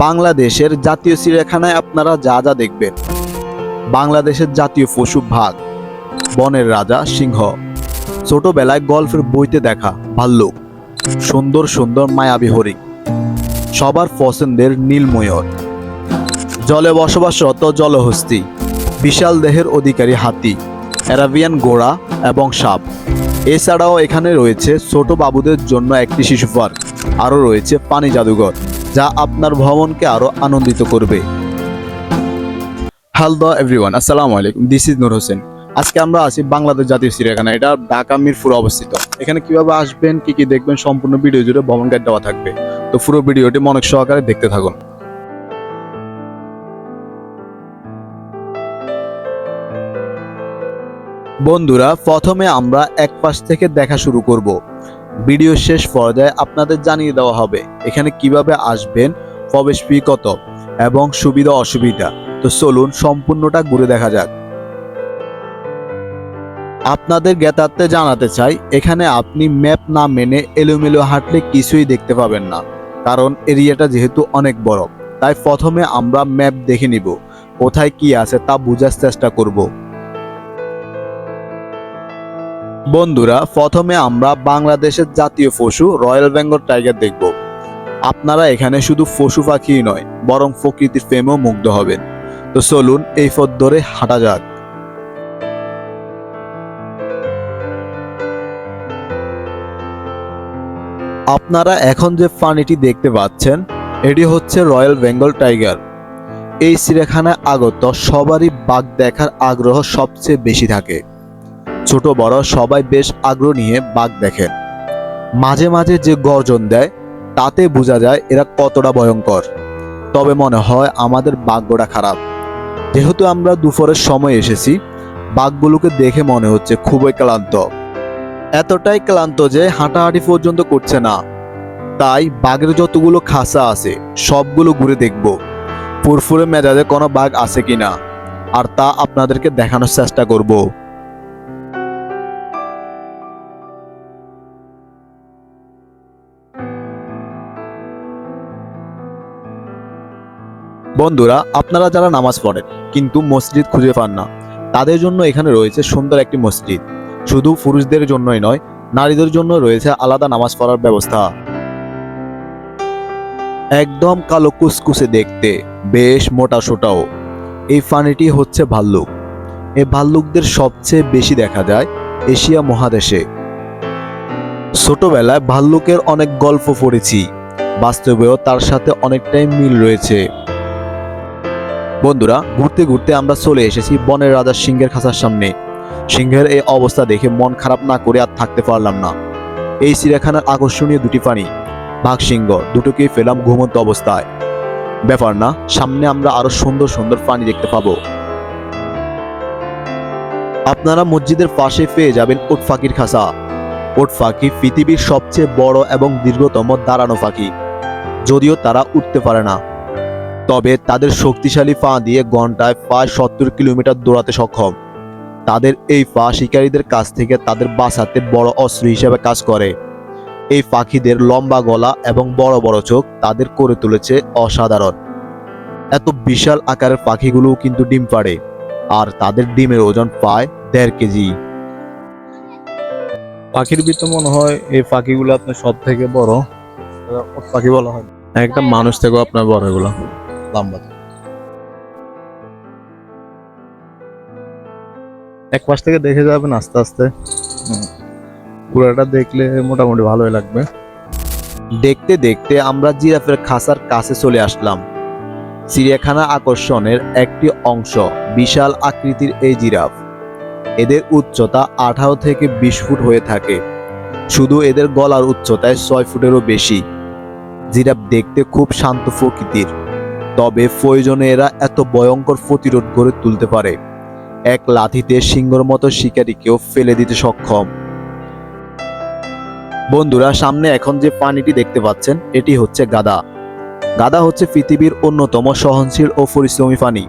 বাংলাদেশের জাতীয় চিড়িয়াখানায় আপনারা যা যা দেখবেন। বাংলাদেশের জাতীয় পশু ভাগ বনের রাজা সিংহ, ছোটবেলায় গল্পের বইতে দেখা ভাল্লুক, সুন্দর সুন্দর মায়াবী হরিণ, সবার পছন্দের নীলময়র, জলে বসবাসরত জলহস্তি, বিশাল দেহের অধিকারী হাতি, অ্যারাবিয়ান গোড়া এবং সাপ। এছাড়াও এখানে রয়েছে ছোট বাবুদের জন্য একটি শিশু পার্ক, আরও রয়েছে পানি জাদুঘর। যা আপনার ভ্রমণকে আরও আনন্দিত করবে। হ্যালো এভরিওয়ান আসসালামু আলাইকুম। দিস ইজ নূর হোসেন আজকে আমরা আছি বাংলাদেশ জাতীয় চিড়িয়াখানা। এটা ঢাকা, মিরপুর অবস্থিত। এখানে কীভাবে আসবেন, কি কি দেখবেন, সম্পূর্ণ ভিডিও জুড়ে ভ্রমণ গাইড দেওয়া থাকবে। তো পুরো ভিডিওটি মনোযোগ সহকারে দেখতে থাকুন। বন্ধুরা, প্রথমে আমরা এক পাশ থেকে দেখা শুরু করব। ভিডিও শেষ পর্যায়ে আপনাদের জানিয়ে দেওয়া হবে এখানে কীভাবে আসবেন, প্রবেশ ফি কত এবং সুবিধা অসুবিধা। তো চলুন সম্পূর্ণটা ঘুরে দেখা যাক। আপনাদের জ্ঞাতার্থে জানাতে চাই, এখানে আপনি ম্যাপ না মেনে এলোমেলো হাঁটলে কিছুই দেখতে পাবেন না, কারণ এরিয়াটা যেহেতু অনেক বড়। তাই প্রথমে আমরা ম্যাপ দেখে নিব, কোথায় কি আছে তা বোঝার চেষ্টা করব। বন্ধুরা, প্রথমে আমরা বাংলাদেশের জাতীয় পশু রয়্যাল বেঙ্গল টাইগার দেখব। আপনারা এখানে শুধু পশু পাখিই নয়, বরং প্রকৃতির প্রেমেও মুগ্ধ হবেন। তো চলুন এই পথ ধরে হাঁটা যাক। আপনারা এখন যে প্রাণীটি দেখতে পাচ্ছেন, এটি হচ্ছে রয়্যাল বেঙ্গল টাইগার। এই চিড়িয়াখানায় আগত সবারই বাঘ দেখার আগ্রহ সবচেয়ে বেশি থাকে। ছোট বড় সবাই বেশ আগ্রহ নিয়ে বাঘ দেখেন মাঝে মাঝে যে গর্জন দেয়, তাতে বোঝা যায় এরা কতটা ভয়ঙ্কর। তবে মনে হয় আমাদের ভাগ্যটা খারাপ। যেহেতু আমরা দুপুরের সময় এসেছি, বাঘগুলোকে দেখে মনে হচ্ছে খুবই ক্লান্ত। এতটাই ক্লান্ত যে হাঁটাহাঁটি পর্যন্ত করছে না। তাই বাঘের যতগুলো খাসা আছে, সবগুলো ঘুরে দেখব। ফুরফুরে মেজাজে কোনো বাঘ আছে কিনা, আর তা আপনাদেরকে দেখানোর চেষ্টা করব। বন্ধুরা, আপনারা যারা নামাজ পড়েন, কিন্তু মসজিদ খুঁজে পান না, তাদের জন্য এখানে রয়েছে সুন্দর একটি মসজিদ। শুধু পুরুষদের জন্যই নয়, নারীদের জন্য রয়েছে আলাদা নামাজ পড়ার ব্যবস্থা। একদম কালো কুসকুসে দেখতে বেশ মোটা সোটাও। এই প্রাণীটি হচ্ছে ভাল্লুক। এই ভাল্লুকদের সবচেয়ে বেশি দেখা যায় এশিয়া মহাদেশে। ছোটবেলায় ভাল্লুকের অনেক গল্প পড়েছি। বাস্তবেও তার সাথে অনেকটাই মিল রয়েছে। বন্ধুরা, ঘুরতে ঘুরতে আমরা চলে এসেছি বনের রাজা সিংহের খাঁচার সামনে। সিংহের এই অবস্থা দেখে মন খারাপ না করে আর থাকতে পারলাম না। এই চিড়িয়াখানার আকর্ষণীয় দুটি প্রাণী, বাঘ সিংহ, দুটোকেই ফেলাম ঘুমন্ত অবস্থায়। ব্যাপার না, সামনে আমরা আরও সুন্দর সুন্দর প্রাণী দেখতে পাবো। আপনারা মসজিদের পাশে পেয়ে যাবেন ওট ফাঁকির খাঁচা। ওট ফাঁকি পৃথিবীর সবচেয়ে বড় এবং দীর্ঘতম দাঁড়ানো ফাঁকি। যদিও তারা উঠতে পারে না। তবে তাদের শক্তিশালী পা দিয়ে ঘন্টায় প্রায় সত্তর কিলোমিটার দৌড়াতে সক্ষম। তাদের এই পা শিকারীদের কাছ থেকে তাদের বাঁচাতে বড় অস্ত্র হিসেবে কাজ করে। এই পাখিদের লম্বা গলা এবং বড় বড় চোখ তাদের করে তুলেছে অসাধারণ। এত বিশাল আকারের পাখিগুলোও কিন্তু ডিম পাড়ে আর তাদের ডিমের ওজন প্রায় দেড় কেজি। পাখির ভিতরে মনে হয় এই পাখিগুলো আপনার সব থেকে বড় পাখি বলা হয়। একটা মানুষ থেকেও আপনার বড় এগুলো। লম্বা এক পাশ থেকে দেখে যাবেন আস্তে আস্তে। পুরোটা দেখলে মোটামুটি ভালোই লাগবে। দেখতে দেখতে আমরা জিরাফের খাঁচার কাছে চলে আসলাম। চিড়িয়াখানা আকর্ষণের একটি অংশ, বিশাল আকৃতির এই জিরাফ। এদের উচ্চতা আঠারো থেকে বিশ ফুট হয়ে থাকে। শুধু এদের গলার উচ্চতায় ছয় ফুটেরও বেশি। জিরাফ দেখতে খুব শান্ত প্রকৃতির। তবে প্রয়োজনে এরা এত ভয়ঙ্কর প্রতিরোধ গড়ে তুলতে পারে। এক লাথিতে সিংহর মতো শিকারীকেও ফেলে দিতে সক্ষম। বন্ধুরা, সামনে এখন যে পানিটি দেখতে পাচ্ছেন, এটি হচ্ছে গাদা। গাদা হচ্ছে পৃথিবীর অন্যতম সহনশীল ও পরিশ্রমী প্রাণী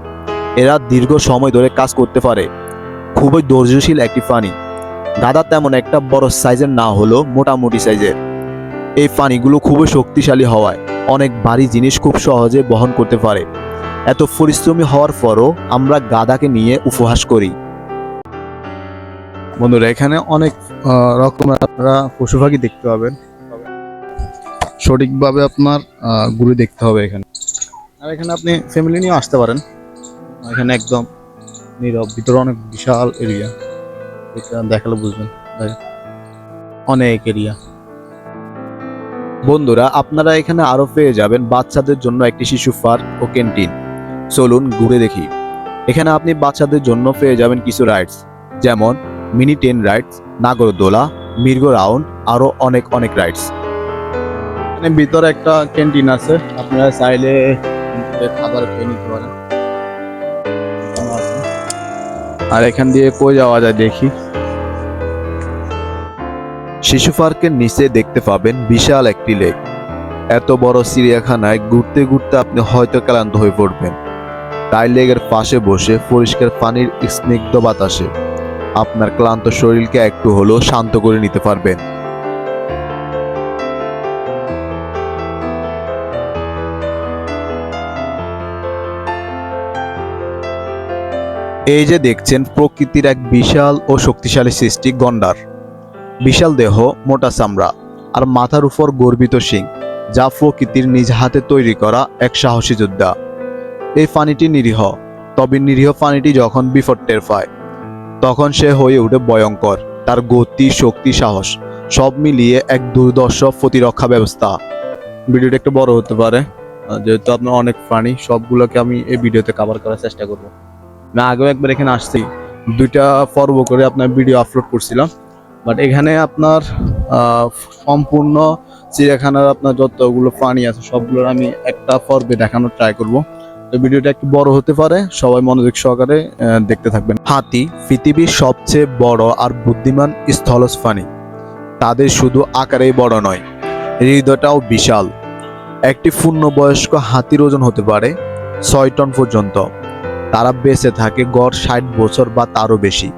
এরা দীর্ঘ সময় ধরে কাজ করতে পারে। খুবই ধৈর্যশীল একটি প্রাণী গাদা তেমন একটা বড় সাইজের না হলেও মোটামুটি সাইজের। এই পানিগুলো খুবই শক্তিশালী হওয়ায় অনেক ভারী জিনিস খুব সহজে বহন করতে পারে। এত পরিশ্রমী হওয়ার পরও আমরা গাদাকে নিয়ে উপহাস করি। বন্ধুরা, এখানে অনেক রকমের আপনারা পশু পাখি দেখতে পাবেন। সঠিকভাবে আপনার ঘুরে দেখতে হবে এখানে। আর এখানে আপনি ফ্যামিলি নিয়ে আসতে পারেন। এখানে একদম নীরব, ভিতরে অনেক বিশাল এরিয়া দেখালে বুঝবেন। অনেক এরিয়া বন্ধুরা, আপনারা এখানে আরও পেয়ে যাবেন বাচ্চাদের জন্য একটি শিশু পার্ক ও ক্যান্টিন। চলুন ঘুরে দেখি। এখানে আপনি বাচ্চাদের জন্য পেয়ে যাবেন কিছু রাইডস, যেমন মিনি টেন রাইডস, নাগরদোলা, মির্গো রাউন্ড আরও অনেক অনেক রাইডস। এখানে ভিতরে একটা ক্যান্টিন আছে, আপনারা চাইলে খাবার খেয়ে নিতে পারেন। আর এখান দিয়ে কই যাওয়া যায় দেখি। শিশু পার্কের নিচে দেখতে পাবেন বিশাল একটি লেক। এত বড় চিড়িয়াখানায় ঘুরতে ঘুরতে আপনি হয়তো ক্লান্ত হয়ে পড়বেন। তাই লেগের পাশে বসে পরিষ্কার পানির স্নিগ্ধ বাতাসে আপনার ক্লান্ত শরীরকে একটু হলেও শান্ত করে নিতে পারবেন। এই যে দেখছেন প্রকৃতির এক বিশাল ও শক্তিশালী সৃষ্টি গন্ডার। বিশাল দেহ, মোটা চামড়া আর মাথার উপর গর্বিত সিং যা প্রকৃতির নিজ হাতে তৈরি করা এক সাহসী যোদ্ধা। এই প্রাণীটি নিরীহ, তবে নিরীহ প্রাণীটি যখন বিপদ টের পায়, তখন সে হয়ে ওঠে ভয়ঙ্কর। তার গতি, শক্তি, সাহস সব মিলিয়ে এক দুর্দর্শ প্রতিরক্ষা ব্যবস্থা। ভিডিওটা একটু বড় হতে পারে যেহেতু আপনার অনেক প্রাণী সবগুলোকে আমি এই ভিডিওতে কভার করার চেষ্টা করব। না, আগেও একবার এখানে আসছি। দুইটা পর্ব করে আপনার ভিডিও আপলোড করছিলাম। বাট এখানে আপনার সম্পূর্ণ চিড়িয়াখানার আপনার যতগুলো প্রাণী আছে, সবগুলোর আমি একটা পর্বে দেখানোর ট্রাই করব। তো ভিডিওটা একটু বড় হতে পারে, সবাই মনোযোগ সহকারে দেখতে থাকবেন। হাতি পৃথিবীর সবচেয়ে বড় আর বুদ্ধিমান স্থলজ প্রাণী তাদের শুধু আকারেই বড় নয়, হৃদয়টাও বিশাল। একটি পূর্ণবয়স্ক হাতির ওজন হতে পারে ছয় টন পর্যন্ত। তারা বেঁচে থাকে গড় ষাট বছর বা তারও বেশি।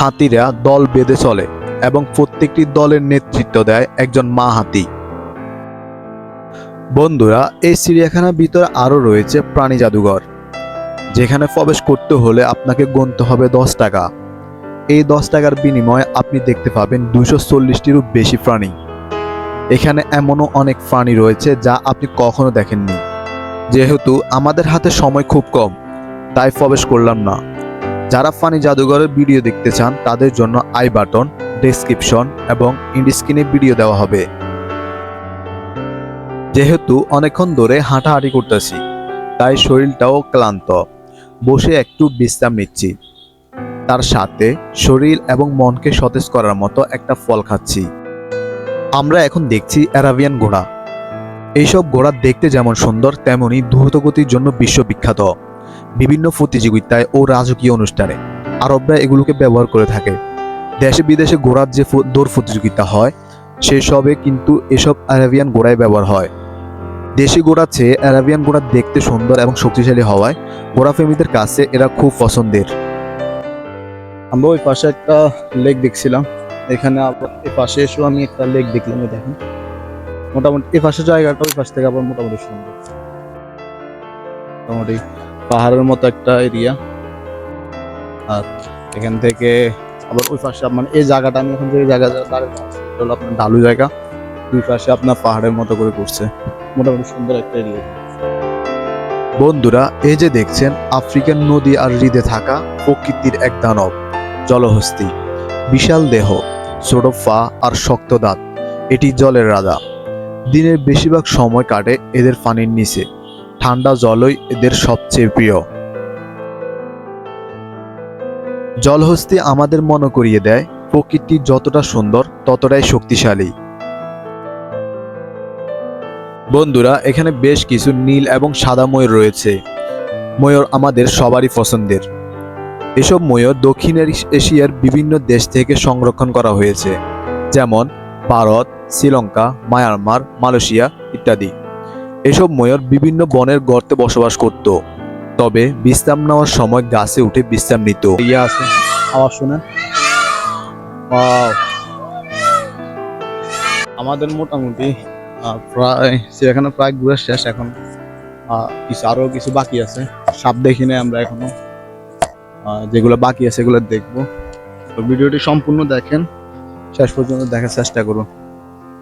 হাতিরা দল বেঁধে চলে এবং প্রত্যেকটি দলের নেতৃত্ব দেয় একজন মা হাতি। বন্ধুরা, এই চিড়িয়াখানার ভিতরে আরও রয়েছে প্রাণী জাদুঘর, যেখানে প্রবেশ করতে হলে আপনাকে গুনতে হবে দশ টাকা। এই দশ টাকার বিনিময়ে আপনি দেখতে পাবেন দুশো চল্লিশটিরও বেশি প্রাণী। এখানে এমনও অনেক প্রাণী রয়েছে যা আপনি কখনো দেখেননি। যেহেতু আমাদের হাতে সময় খুব কম, তাই প্রবেশ করলাম না। যারা ফানি জাদুঘরের ভিডিও দেখতে চান, তাদের জন্য আই বাটন ডেসক্রিপশন এবং ইন্ডিস্ক্রিনে ভিডিও দেওয়া হবে। যেহেতু অনেকক্ষণ ধরে হাঁটাহাঁটি করতেছি, তাই শরীরটাও ক্লান্ত। বসে একটু বিশ্রাম নিচ্ছি। তার সাথে শরীর এবং মনকে সতেজ করার মতো একটা ফল খাচ্ছি। আমরা এখন দেখছি অ্যারাবিয়ান ঘোড়া। এইসব ঘোড়া দেখতে যেমন সুন্দর তেমনই দ্রুতগতির জন্য বিশ্ববিখ্যাত। বিভিন্ন প্রতিযোগিতায় ও রাজকীয় অনুষ্ঠানে। আরবরা এগুলোকে ব্যবহার করে থাকে। দেশে বিদেশে ঘোড়ার যে দৌড় প্রতিযোগিতা হয় সেসবে কিন্তু এসব অ্যারাবিয়ান ঘোড়ায় ব্যবহার হয়। দেশি ঘোড়া চেয়ে অ্যারাবিয়ান ঘোড়া দেখতে সুন্দর এবং শক্তিশালী হওয়ায় ঘোড়া প্রেমীদের কাছে এরা খুব পছন্দের। আমরা ওই পাশে একটা লেক দেখছিলাম। এখানে এই পাশে এসেও আমি একটা লেক দেখলাম দেখেন। মোটামুটি এই পাশে জায়গাটা ওই পাশ থেকে আবার মোটামুটি সুন্দর। মোটামুটি পাহাড়ের মতো একটা এরিয়া। আর এখান থেকে আবার ওই পাশে মানে এই জায়গাটা, আমি এখন যে জায়গা হলো আপনার ঢালু জায়গা। দুই পাশে আপনার পাহাড়ের মতো করে করছে মোটামুটি সুন্দর একটা এরিয়া। বন্ধুরা, এই যে দেখছেন আফ্রিকান নদী আর হৃদে থাকা প্রকৃতির এক দানব, জলহস্তি। বিশাল দেহ, ছোট পা আর শক্ত দাঁত। এটি জলের রাজা। দিনের বেশিরভাগ সময় কাটে এদের পানির নিচে। ঠান্ডা জলই এদের সবচেয়ে প্রিয়। জলহস্তি আমাদের মনে করিয়ে দেয়, প্রকৃতি যতটা সুন্দর, ততটাই শক্তিশালী। বন্ধুরা, এখানে বেশ কিছু নীল এবং সাদা ময়ূর রয়েছে। ময়ূর আমাদের সবারই পছন্দের। এসব ময়ূর দক্ষিণ এশিয়ার বিভিন্ন দেশ থেকে সংরক্ষণ করা হয়েছে। যেমন ভারত, শ্রীলঙ্কা, মায়ানমার, মালয়েশিয়া ইত্যাদি। এসব ময়ূর বিভিন্ন বনের গর্তে বসবাস করত। তবে বিশ্রাম নেওয়ার সময় গাছে উঠে বিশ্রাম নিত ইয়ে আছে, আওয়াজ শুনেন. আমাদের মোটামুটি প্রায়, সেখানে প্রায় ঘুরে শেষ এখন। কিছু, আরও কিছু বাকি আছে। সাপ দেখি নাই আমরা এখনও। যেগুলো বাকি আছে এগুলো দেখব। তো ভিডিওটি সম্পূর্ণ দেখেন। শেষ পর্যন্ত দেখার চেষ্টা করুন।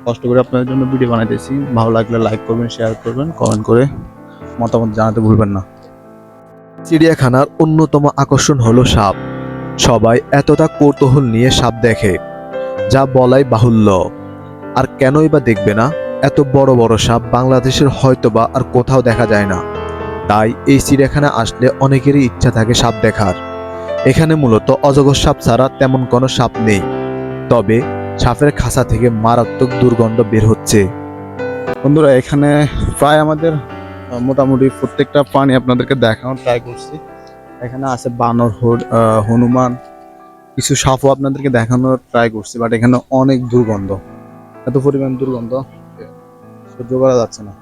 কষ্ট করে আপনাদের জন্য ভিডিও বানাইতেছি। ভালো লাগলে লাইক করবেন শেয়ার করবেন কমেন্ট করে মতামত জানাতে ভুলবেন না। চিড়িয়াখানার অন্যতম আকর্ষণ হলো সাপ। সবাই এতটা কৌতূহল নিয়ে সাপ দেখে, যা বলাই বাহুল্য। আর কেনই বা দেখবে না, এত বড় বড় সাপ বাংলাদেশের হয়তোবা আর কোথাও দেখা যায় না। তাই এই চিড়িয়াখানা আসলে অনেকেরই ইচ্ছা থাকে সাপ দেখার। এখানে মূলত অজগর সাপ ছাড়া তেমন কোনো সাপ নেই। তবে সাপের খাঁচা থেকে মারাত্মক দুর্গন্ধ বের হচ্ছে। বন্ধুরা, এখানে প্রায় আমাদের মোটামুটি প্রত্যেকটা প্রাণী আপনাদেরকে দেখানোর ট্রাই করছি। এখানে আছে বানর হনুমান, কিছু সাপও আপনাদেরকে দেখানোর ট্রাই করছি বাট এখানে অনেক দুর্গন্ধ। এত পরিমাণ দুর্গন্ধ, সহ্য করা যাচ্ছে না।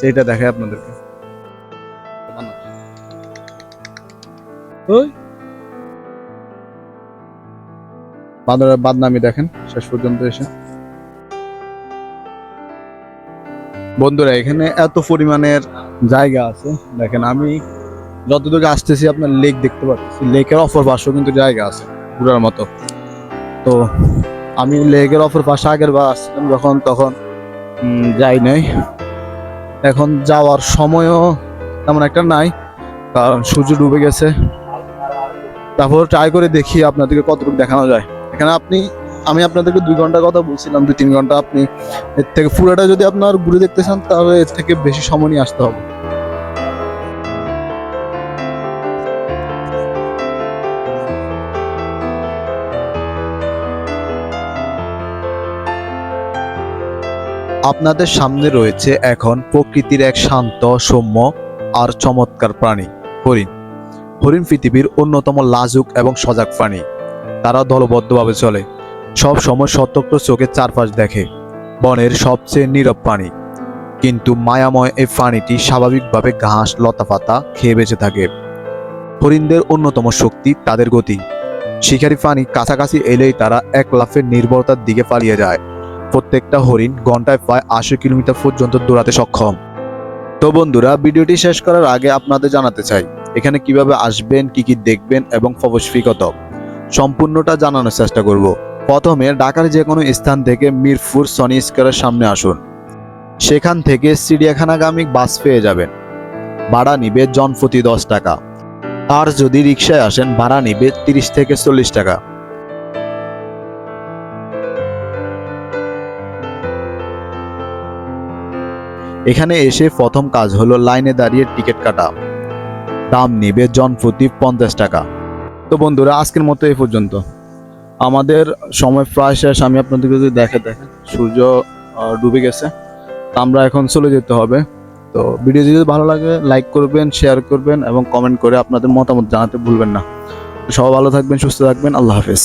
সেইটা দেখায় আপনাদেরকে। ওই। বাদনামি দেখেন, শেষ পর্যন্ত এসে। বন্ধুরা, এখানে এত পরিমাণের জায়গা আছে। দেখেন, আমি যতদূর আসতেছি, আপনার লেক দেখতে পাচ্ছি। লেকের অপর পাশেও কিন্তু জায়গা আছে, ঘুরার মতো। তো আমি লেকের অপর পাশে আগের বার আসছিলাম, যখন তখন যাই নাই। এখন যাওয়ার সময়ও তেমন একটা নাই, কারণ সূর্য ডুবে গেছে। তারপর ট্রাই করে দেখি আপনাদেরকে কতটুকু দেখানো যায়। এখানে আপনি, আমি আপনাদেরকে দুই ঘণ্টা কথা বলছিলাম, দুই তিন ঘণ্টা আপনি, এর থেকে পুরোটা যদি আপনার ঘুরে দেখতে চান, তাহলে এর থেকে বেশি সময় নিয়ে আসতে হবে। আপনাদের সামনে রয়েছে এখন প্রকৃতির এক শান্ত, সৌম্য আর চমৎকার প্রাণী, হরিণ। হরিণ পৃথিবীর অন্যতম লাজুক এবং সজাগ প্রাণী। তারা দলবদ্ধভাবে চলে। সব সময় সতর্ক চোখে চারপাশ দেখে। বনের সবচেয়ে নীরব পানি কিন্তু মায়াময় এই প্রাণীটি স্বাভাবিকভাবে ঘাস, লতাপাতা খেয়ে বেঁচে থাকে। হরিণদের অন্যতম শক্তি তাদের গতি। শিকারী প্রাণী কাছাকাছি এলেই তারা এক লাফের নির্ভরতার দিকে পালিয়ে যায়। প্রত্যেকটা হরিণ ঘন্টায় প্রায় আশি কিলোমিটার পর্যন্ত দৌড়াতে সক্ষম। তো বন্ধুরা, ভিডিওটি শেষ করার আগে আপনাদের জানাতে চাই, এখানে কীভাবে আসবেন, কি কি দেখবেন এবং প্রবেশ কত? সম্পূর্ণটা জানানোর চেষ্টা করব। প্রথমে ঢাকার যে কোনো স্থান থেকে মিরপুর সনি স্কোয়ারের সামনে আসুন। সেখান থেকে চিড়িয়াখানাগামী বাস পেয়ে যাবেন। ভাড়া নিবে জনপ্রতি দশ টাকা। আর যদি রিক্সায় আসেন, ভাড়া নিবে তিরিশ থেকে চল্লিশ টাকা। এখানে এসে প্রথম কাজ হলো লাইনে দাঁড়িয়ে টিকিট কাটা। দাম নিবে জন প্রতি পঞ্চাশ টাকা। তো বন্ধুরা, আজকের মতো এই পর্যন্ত। আমাদের সময় প্রায় শেষ। আমি আপনাদেরকে যদি দেখে দেখেন সূর্য ডুবে গেছে আমরা এখন চলে যেতে হবে। তো ভিডিও যদি ভালো লাগে লাইক করবেন শেয়ার করবেন এবং কমেন্ট করে আপনাদের মতামত জানাতে ভুলবেন না। সবাই ভালো থাকবেন, সুস্থ থাকবেন। আল্লাহ হাফেজ।